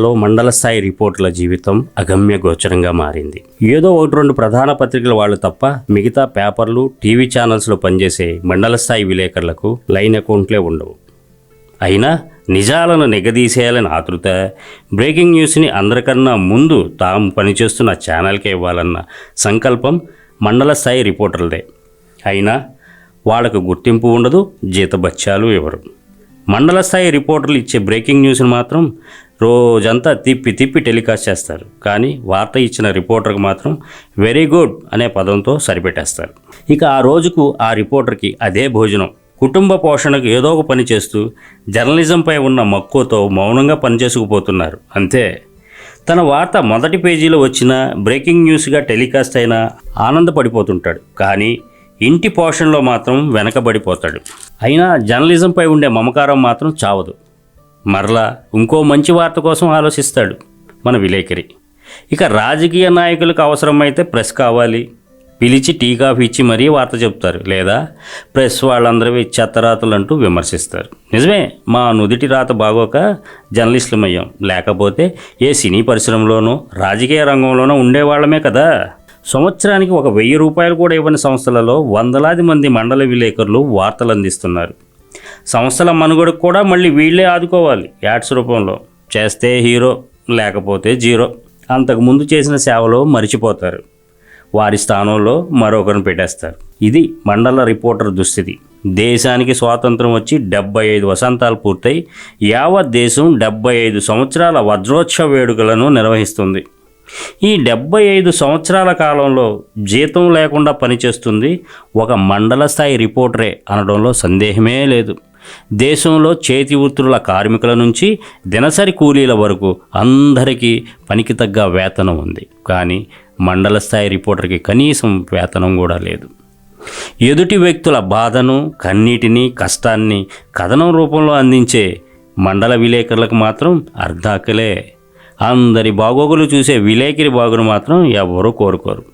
లో మండల స్థాయి రిపోర్టుల జీవితం అగమ్య గోచరంగా మారింది. ఏదో ఒకటి రెండు ప్రధాన పత్రికల వాళ్ళు తప్ప మిగతా పేపర్లు టీవీ ఛానల్స్లో పనిచేసే మండల స్థాయి విలేకరులకు లైన్ అకౌంట్లే ఉండవు. అయినా నిజాలను నిగదీసేయాలని ఆతృత బ్రేకింగ్ న్యూస్ని అందరికన్నా ముందు తాము పనిచేస్తున్న ఛానల్కే ఇవ్వాలన్న సంకల్పం మండల స్థాయి రిపోర్టర్లదే. అయినా వాళ్ళకు గుర్తింపు ఉండదు జీతబత్యాలు ఇవ్వరు. మండల స్థాయి రిపోర్టర్లు ఇచ్చే బ్రేకింగ్ న్యూస్ని మాత్రం రోజంతా తిప్పి తిప్పి టెలికాస్ట్ చేస్తారు. కానీ వార్త ఇచ్చిన రిపోర్టర్కి మాత్రం వెరీ గుడ్ అనే పదంతో సరిపెట్టేస్తారు. ఇక ఆ రోజుకు ఆ రిపోర్టర్కి అదే భోజనం. కుటుంబ పోషణకు ఏదో ఒక పని చేస్తూ జర్నలిజంపై ఉన్న మక్కువతో మౌనంగా పనిచేసుకుపోతున్నారు అంతే. తన వార్త మొదటి పేజీలో వచ్చిన బ్రేకింగ్ న్యూస్గా టెలికాస్ట్ అయినా ఆనందపడిపోతుంటాడు. కానీ ఇంటి పోషణలో మాత్రం వెనకబడిపోతాడు. అయినా జర్నలిజంపై ఉండే మమకారం మాత్రం చావదు. మరలా ఇంకో మంచి వార్త కోసం ఆలోచిస్తాడు మన విలేకరి. ఇక రాజకీయ నాయకులకు అవసరమైతే ప్రెస్ కావాలి. పిలిచి టీ కాఫీ ఇచ్చి మరీ వార్త చెప్తారు. లేదా ప్రెస్ వాళ్ళందరూ చెత్తరాతలు అంటూ విమర్శిస్తారు. నిజమే మా నుదిటి రాత బాగోక జర్నలిస్టులమయ్యాం. లేకపోతే ఏ సినీ పరిశ్రమలోనూ రాజకీయ రంగంలోనూ ఉండేవాళ్ళమే కదా. సంవత్సరానికి ఒక వెయ్యి రూపాయలు కూడా ఇవ్వని సంస్థలలో వందలాది మంది మండల విలేకరులు వార్తలు అందిస్తున్నారు సంస్థల మనుగడకు కూడా మళ్ళీ వీళ్ళే ఆదుకోవాలి. యాడ్స్ రూపంలో. చేస్తే హీరో లేకపోతే జీరో. అంతకుముందు చేసిన సేవలో మరిచిపోతారు. వారి స్థానంలో మరొకరిని పెట్టేస్తారు. ఇది మండల రిపోర్టర్ దుస్థితి. దేశానికి స్వాతంత్రం వచ్చి డెబ్బై ఐదు వసంతాలు పూర్తయి యావత్ దేశం డెబ్బై ఐదు సంవత్సరాల వజ్రోత్సవ వేడుకలను నిర్వహిస్తుంది. ఈ డెబ్బై ఐదు సంవత్సరాల కాలంలో జీతం లేకుండా పనిచేస్తుంది ఒక మండల స్థాయి రిపోర్టరే అనడంలో సందేహమే లేదు. దేశంలో చేతి వృత్తుల కార్మికుల నుంచి దినసరి కూలీల వరకు అందరికీ పనికి తగ్గ వేతనం ఉంది. కానీ మండల స్థాయి రిపోర్టర్కి కనీసం వేతనం కూడా లేదు. ఎదుటి వ్యక్తుల బాధను కన్నీటిని కష్టాన్ని కథనం రూపంలో అందించే మండల విలేకరులకు మాత్రం అర్ధాకలే. అందరి బాగోగులు చూసే విలేకరి బాగును మాత్రం ఎవరూ కోరుకోరు.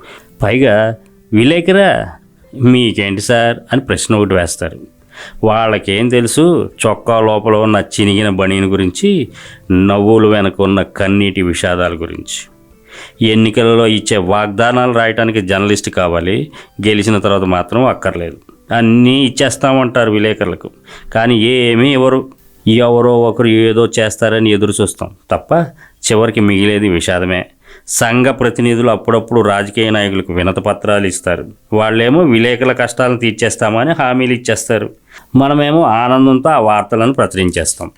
పైగా విలేకరా మీకేంటి సార్ అని ప్రశ్న ఒకటి వేస్తారు. వాళ్ళకేం తెలుసు చొక్కా లోపల ఉన్న చినిగిన బణిని గురించి నవ్వులు వెనక ఉన్న కన్నీటి విషాదాల గురించి. ఎన్నికలలో ఇచ్చే వాగ్దానాలు రాయటానికి జర్నలిస్ట్ కావాలి గెలిచిన తర్వాత మాత్రం అక్కర్లేదు. అన్నీ ఇచ్చేస్తామంటారు విలేకరులకు. కానీ ఏమీ ఎవరు ఎవరో ఒకరు ఏదో చేస్తారని ఎదురు చూస్తాం. తప్ప చివరికి మిగిలేది విషాదమే. సంఘ ప్రతినిధులు అప్పుడప్పుడు రాజకీయ నాయకులకు వినత పత్రాలు ఇస్తారు. వాళ్ళేమో విలేకరుల కష్టాలను తీర్చేస్తామని హామీలు ఇచ్చేస్తారు. మనమేమో ఆనందంతో ఆ వార్తలను ప్రచురించేస్తాం.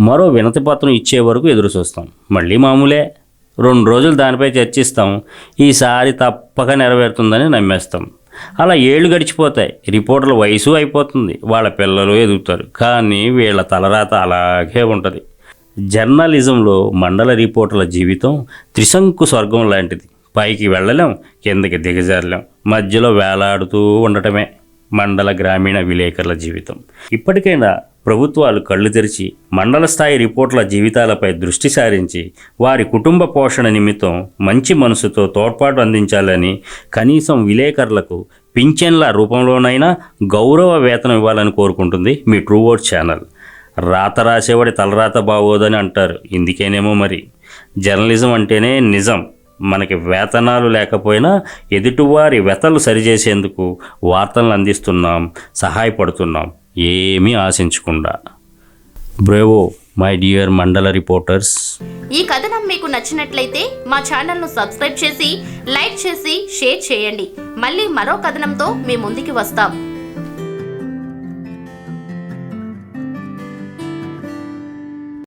మరో వినతి పత్రం ఇచ్చే వరకు ఎదురు చూస్తాం మళ్ళీ మామూలే. రెండు రోజులు దానిపై చర్చిస్తాం. ఈసారి తప్పక నెరవేరుతుందని నమ్మేస్తాం. అలా ఏళ్ళు గడిచిపోతాయి. రిపోర్టర్ల వయసు అయిపోతుంది. వాళ్ళ పిల్లలు ఎదుగుతారు. కానీ వీళ్ళ తలరాత అలాగే ఉంటుంది. జర్నలిజంలో మండల రిపోర్టర్ల జీవితం త్రిశంకు స్వర్గం లాంటిది. పైకి వెళ్ళలేం కిందకి దిగజారలేం. మధ్యలో వేలాడుతూ ఉండటమే మండల గ్రామీణ విలేకరుల జీవితం. ఇప్పటికైనా ప్రభుత్వాలు కళ్ళు తెరిచి మండల స్థాయి రిపోర్టుల జీవితాలపై దృష్టి సారించి వారి కుటుంబ పోషణ నిమిత్తం మంచి మనసుతో తోడ్పాటు అందించాలని కనీసం విలేకరులకు పింఛన్ల రూపంలోనైనా గౌరవ వేతనం ఇవ్వాలని కోరుకుంటుంది మీ ట్రూ ఛానల్. రాత రాసేవాడి తలరాత బాగోదని అంటారు. ఇందుకేనేమో మరి. జర్నలిజం అంటేనే నిజం. మనకి వేతనాలు లేకపోయినా ఎదుటివారి వ్యతలు సరిచేసేందుకు వార్తలను అందిస్తున్నాం సహాయపడుతున్నాం. ఏమీ ఆశించకుండా. బ్రేవో మై డియర్ మండల రిపోర్టర్స్. ఈ కథనం మీకు నచ్చినట్లయితే మా ఛానల్ను సబ్స్క్రైబ్ చేసి లైక్ చేసి షేర్ చేయండి. మళ్ళీ మరో కథనంతో మీ ముందుకి వస్తాం.